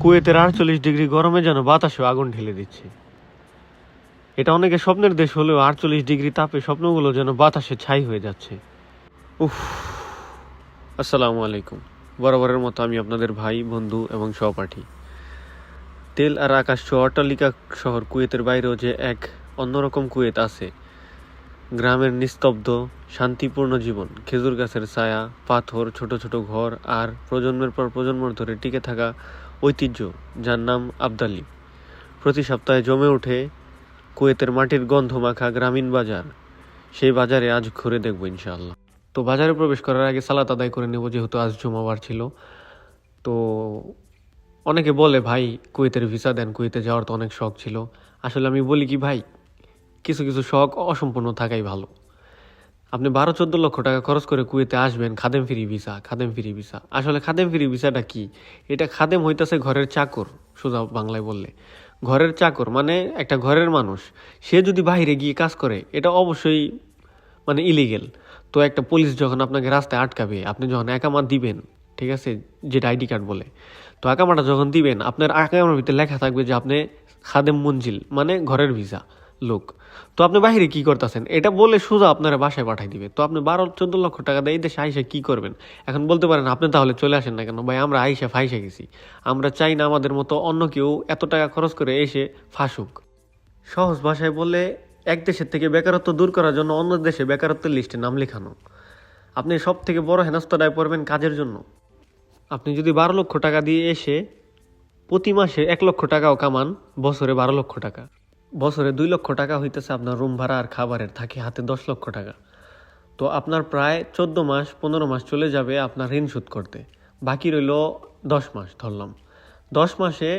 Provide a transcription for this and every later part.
কুয়েতের আটচল্লিশ ডিগ্রি গরমে যেন বাতাসে আগুন ঢেলে দিচ্ছে। এটা অনেকে স্বপ্নের দেশ হলেও আটচল্লিশ ডিগ্রি তাপে স্বপ্নগুলো যেন বাতাসে ছাই হয়ে যাচ্ছে। উফ, আসসালামু আলাইকুম। বরাবরের মতো আমি আপনাদের ভাই, বন্ধু এবং সহপাঠী। তেল আর আকাশ অট্টালিকা শহর কুয়েতের বাইরেও যে এক অন্যরকম কুয়েত আছে গ্রামের নিস্তব্ধ, শান্তিপূর্ণ জীবন, খেজুর গাছের ছায়া, পাথর, ছোট ছোট ঘর আর প্রজন্মের পর প্রজন্ম ধরে টিকে থাকা ঐতিহ্য, যার নাম আবদালি প্রতি সপ্তাহে জমে ওঠে কুয়েতের মাটির গন্ধ মাখা গ্রামীণ বাজার। সেই বাজারে আজ ঘুরে দেখব ইনশাআল্লাহ। তো বাজারে প্রবেশ করার আগে সালাত আদায় করে নেব, যেহেতু আজ জুমাবার ছিল। তো অনেকে বলে, ভাই, কুয়েতের ভিসা দেন, কুয়েতে যাওয়ার তো অনেক শখ ছিল। আসলে আমি বলি কি, ভাই কিছু কিছু শখ অসম্পূর্ণ থাকাই ভালো। আপনি বারো, চোদ্দ লক্ষ টাকা খরচ করে কুয়েতে আসবেন, খাদেম ফিরি ভিসা, খাদেম ফিরি ভিসা। আসলে খাদেম ফিরি ভিসাটা কি? এটা খাদেম হইতেছে ঘরের চাকর, সোজা বাংলায় বললে। ঘরের চাকর মানে একটা ঘরের মানুষ। সে যদি বাইরে গিয়ে কাজ করে, এটা অবশ্যই মানে ইলিগেল তো একটা পুলিশ যখন আপনাকে রাস্তায় আটকাবে, আপনি যখন একামা দিবেন, ঠিক আছে, যেটা আইডি কার্ড বলে, তো একামাটা যখন দিবেন, আপনার একামার ভিতরে লেখা থাকবে যে আপনি খাদেম মঞ্জিল মানে ঘরের ভিসা। লোক। তো আপনি বাইরে কি করতেছেন? এটা বলে সোজা আপনারা বাসায় পাঠাই দিবে তো আপনি বারো, চোদ্দ লক্ষ টাকা দিয়ে এই দেশে আইসা কি করবেন? এখন বলতে পারেন, আপনি তাহলে চলে আসেন না কেন? ভাই, আমরা আইসা ফাইসা গেছি। আমরা চাই না আমাদের মতো অন্য কেউ এত টাকা খরচ করে এসে ফাঁসুক। সহজ ভাষায় বলে এক দেশের থেকে বেকারত্ব দূর করার জন্য অন্য দেশে বেকারত্বের লিস্টে নাম লেখানো। আপনি সব থেকে বড় হেনস্তটায় পড়বেন কাজের জন্য। আপনি যদি বারো লক্ষ টাকা দিয়ে এসে প্রতি মাসে এক লক্ষ টাকাও কামান, বছরে বারো লক্ষ টাকা। বছরে দুই লক্ষ টাকা হইতেছে আপনার রুম ভাড়া আর খাবারের, থাকে হাতে দশ লক্ষ টাকা। তো আপনার প্রায় চোদ্দ মাস, পনেরো মাস চলে যাবে আপনার ঋণ শোধ করতে। বাকি রইল দশ মাস, ধরলাম। দশ মাসে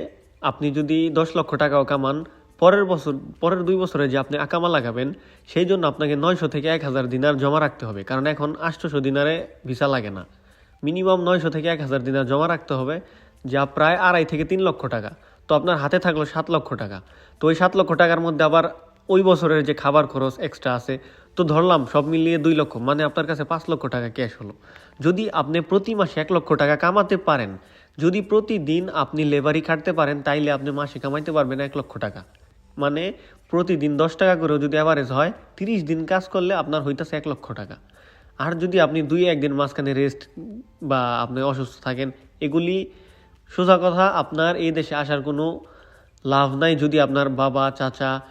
আপনি যদি দশ লক্ষ টাকাও কামান, পরের বছর, পরের দুই বছরে যে আপনি আকামা লাগাবেন সেই জন্য আপনাকে নয়শো থেকে এক হাজার দিনার জমা রাখতে হবে। কারণ এখন আটশোশো দিনারে ভিসা লাগে না। মিনিমাম নয়শো থেকে এক হাজার দিনার জমা রাখতে হবে, যা প্রায় আড়াই থেকে তিন লক্ষ টাকা। তো আপনার হাতে থাকল সাত লক্ষ টাকা। তো ওই সাত লক্ষ টাকার মধ্যে আবার ওই বছরের যে খাবার খরচ এক্সট্রা আছে, তো ধরলাম সব মিলিয়ে দুই লক্ষ মানে আপনার কাছে পাঁচ লক্ষ টাকা ক্যাশ হলো। যদি আপনি প্রতি মাসে এক লক্ষ টাকা কামাতে পারেন, যদি প্রতিদিন আপনি লেবারি খাটতে পারেন, তাইলে আপনি মাসে কামাইতে পারবেন এক লক্ষ টাকা। মানে প্রতিদিন দশ টাকা করেও যদি অ্যাভারেজ হয়, তিরিশ দিন কাজ করলে আপনার হইতেছে এক লক্ষ টাকা। আর যদি আপনি দুই একদিন মাঝখানে রেস্ট বা আপনি অসুস্থ থাকেন, এগুলি সোজা কথা, আপনার এই দেশে আসার কোনো লাভ নাই যদি আপনার বাবা, চাচা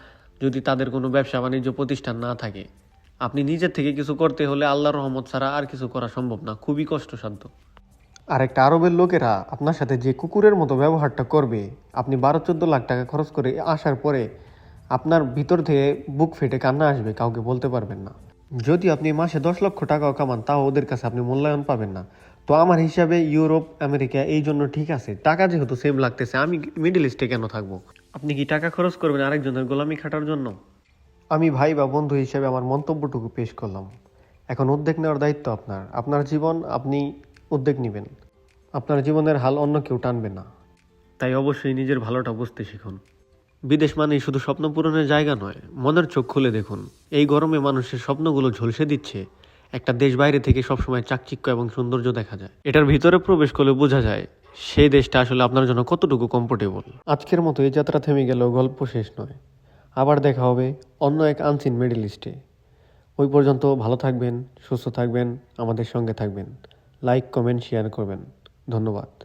যদি তাদের কোনো ব্যবসা বাণিজ্য প্রতিষ্ঠান না থাকে। আপনি নিজের থেকে কিছু করতে হলে আল্লাহর রহমত ছাড়া আর কিছু করা সম্ভব না। খুবই কষ্টসাধ্য। আর একটা আরবের লোকেরা আপনার সাথে যে কুকুরের মতো ব্যবহারটা করবে, আপনি বারো চোদ্দ লাখ টাকা খরচ করে আসার পরে আপনার ভিতর থেকে বুক ফেটে কান্না আসবে, কাউকে বলতে পারবেন না। যদি আপনি মাসে দশ লক্ষ টাকাও কামান, তাও ওদের কাছে আপনি মূল্যায়ন পাবেন না। তো আমার হিসাবে ইউরোপ, আমেরিকা এই জন্য ঠিক আছে। টাকা যেহেতু সেম লাগতেছে, আমি মিডিল ইস্টে কেন থাকব? আপনি কি টাকা খরচ করবেন আরেকজনের গোলামি খাটার জন্য? আমি ভাই বা বন্ধু হিসেবে আমার মন্তব্যটুকু পেশ করলাম। এখন উদ্যোগ নেওয়ার দায়িত্ব আপনার। আপনার জীবন আপনি উদ্যোগ নেবেন। আপনার জীবনের হাল অন্য কেউ টানবে না। তাই অবশ্যই নিজের ভালোটা বুঝতে শিখুন। বিদেশ মানেই শুধু স্বপ্ন পূরণের জায়গা নয়, মনের চোখ খুলে দেখুন। এই গরমে মানুষের স্বপ্নগুলো ঝলসে দিচ্ছে। একটা দেশ বাইরে থেকে সবসময় চাকচিক্য এবং সৌন্দর্য দেখা যায়। এটার ভিতরে প্রবেশ করলে বোঝা যায়, সেই দেশটা আসলে আপনার জন্য কতটুকু কমফোর্টেবল আজকের মতো এই যাত্রা থেমে গেল গল্প শেষ নয়। আবার দেখা হবে অন্য এক আনসিন মিডল ইস্টে। ওই পর্যন্ত ভালো থাকবেন, সুস্থ থাকবেন, আমাদের সঙ্গে থাকবেন। লাইক, কমেন্ট, শেয়ার করবেন। ধন্যবাদ।